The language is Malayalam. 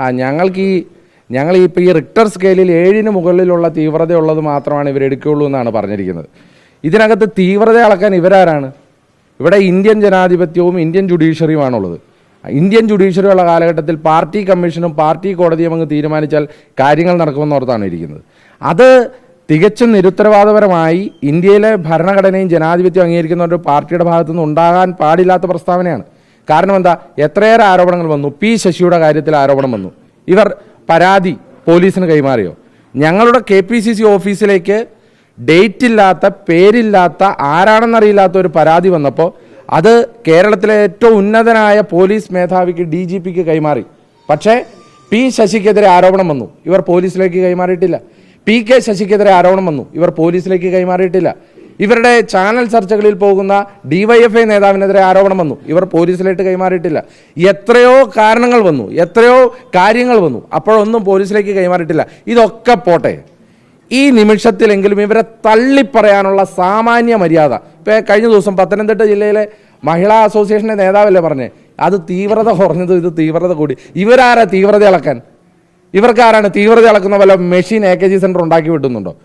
ആ ഞങ്ങൾക്ക് ഈ ഞങ്ങൾ ഇപ്പോൾ ഈ റിക്ടർ സ്കെയിലിൽ ഏഴിന് മുകളിലുള്ള തീവ്രതയുള്ളത് മാത്രമാണ് ഇവർ എടുക്കുകയുള്ളൂ എന്നാണ് പറഞ്ഞിരിക്കുന്നത്. ഇതിനകത്ത് തീവ്രത അളക്കാൻ ഇവരാരാണ്? ഇവിടെ ഇന്ത്യൻ ജനാധിപത്യവും ഇന്ത്യൻ ജുഡീഷ്യറിയുമാണുള്ളത്. ഇന്ത്യൻ ജുഡീഷ്യറി ഉള്ള കാലഘട്ടത്തിൽ പാർട്ടി കമ്മീഷനും പാർട്ടി കോടതിയും അങ്ങ് തീരുമാനിച്ചാൽ കാര്യങ്ങൾ നടക്കുമെന്നോർത്താണ് ഇരിക്കുന്നത്. അത് തികച്ചും നിരുത്തരവാദപരമായി ഇന്ത്യയിലെ ഭരണഘടനയും ജനാധിപത്യവും അംഗീകരിക്കുന്ന ഒരു പാർട്ടിയുടെ ഭാഗത്തുനിന്ന് ഉണ്ടാകാൻ പാടില്ലാത്ത പ്രസ്താവനയാണ്. കാരണം എന്താ? എത്രയേറെ ആരോപണങ്ങൾ വന്നു. പി ശശിയുടെ കാര്യത്തിൽ ആരോപണം വന്നു. ഇവർ പരാതി പോലീസിന് കൈമാറിയോ? ഞങ്ങളുടെ കെ പി സി സി ഓഫീസിലേക്ക് ഡേറ്റ് ഇല്ലാത്ത പേരില്ലാത്ത ആരാണെന്നറിയില്ലാത്ത ഒരു പരാതി വന്നപ്പോൾ അത് കേരളത്തിലെ ഏറ്റവും ഉന്നതനായ പോലീസ് മേധാവിക്ക് ഡി ജി പിക്ക് കൈമാറി. പക്ഷേ പി ശശിക്കെതിരെ ആരോപണം വന്നു. ഇവർ പോലീസിലേക്ക് കൈമാറിയിട്ടില്ല. പി കെ ശശിക്കെതിരെ ആരോപണം വന്നു. ഇവർ പോലീസിലേക്ക് കൈമാറിയിട്ടില്ല. ഇവരുടെ ചാനൽ ചർച്ചകളിൽ പോകുന്ന ഡിവൈഎഫ്ഐ നേതാവിനെതിരെ ആരോപണം വന്നു. ഇവർ പോലീസിലേക്ക് കൈമാറിയിട്ടില്ല. എത്രയോ കാരണങ്ങൾ വന്നു. എത്രയോ കാര്യങ്ങൾ വന്നു. അപ്പോഴൊന്നും പോലീസിലേക്ക് കൈമാറിയിട്ടില്ല. ഇതൊക്കെ പോട്ടെ. ഈ നിമിഷത്തിലെങ്കിലും ഇവരെ തള്ളിപ്പറയാനുള്ള സാമാന്യ മര്യാദ. ഇപ്പോൾ കഴിഞ്ഞ ദിവസം പത്തനംതിട്ട ജില്ലയിലെ മഹിളാ അസോസിയേഷന്റെ നേതാവല്ലേ പറഞ്ഞേ? അത് തീവ്രത കുറഞ്ഞത് ഇത് തീവ്രത കൂടി. ഇവരാരാ തീവ്രത അളക്കാൻ ഇവർക്കാരാണ് തീവ്രത അളക്കുന്ന വല്ല machine A K G centre ഉണ്ടാക്കി വിട്ടുന്നുണ്ടോ